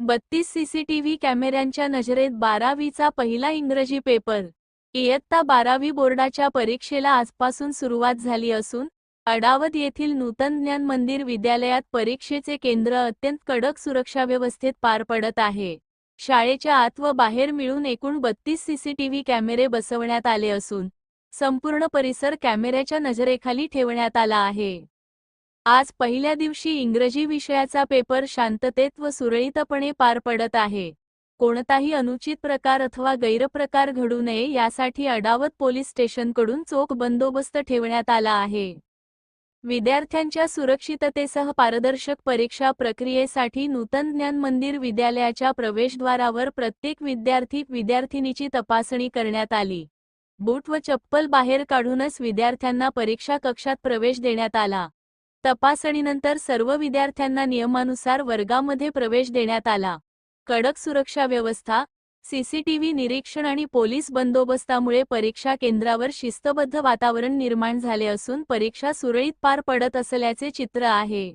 बत्तीस सीसीटीव्ही कॅमेऱ्यांच्या नजरेत बारावीचा पहिला इंग्रजी पेपर. इयत्ता बारावी बोर्डाच्या परीक्षेला आजपासून सुरुवात झाली असून अडावत येथील नूतन ज्ञान मंदिर विद्यालयात परीक्षेचे केंद्र अत्यंत कडक सुरक्षा व्यवस्थेत पार पडत आहे. शाळेच्या आत व बाहेर मिळून एकूण बत्तीस सीसीटीव्ही कॅमेरे बसवण्यात आले असून संपूर्ण परिसर कॅमेऱ्याच्या नजरेखाली ठेवण्यात आला आहे. आज पहिल्या दिवशी इंग्रजी विषयाचा पेपर शांततेत व सुरळीतपणे पार पडत आहे. कोणताही अनुचित प्रकार अथवा गैरप्रकार घडू नये यासाठी अडावत पोलीस स्टेशनकडून चोख बंदोबस्त ठेवण्यात आला आहे. विद्यार्थ्यांच्या सुरक्षिततेसह पारदर्शक परीक्षा प्रक्रियेसाठी नूतन ज्ञान मंदिर विद्यालयाच्या प्रवेशद्वारावर प्रत्येक विद्यार्थी विद्यार्थिनीची तपासणी करण्यात आली. बूट व चप्पल बाहेर काढूनच विद्यार्थ्यांना परीक्षा कक्षात प्रवेश देण्यात आला. तपासणीनंतर सर्व विद्यार्थ्यांना नियमानुसार वर्गामध्ये प्रवेश देण्यात आला. कडक सुरक्षा व्यवस्था सीसीटीव्ही निरीक्षण आणि पोलीस बंदोबस्तामुळे परीक्षा केंद्रावर शिस्तबद्ध वातावरण निर्माण झाले असून परीक्षा सुरळीत पार पडत असल्याचे चित्र आहे.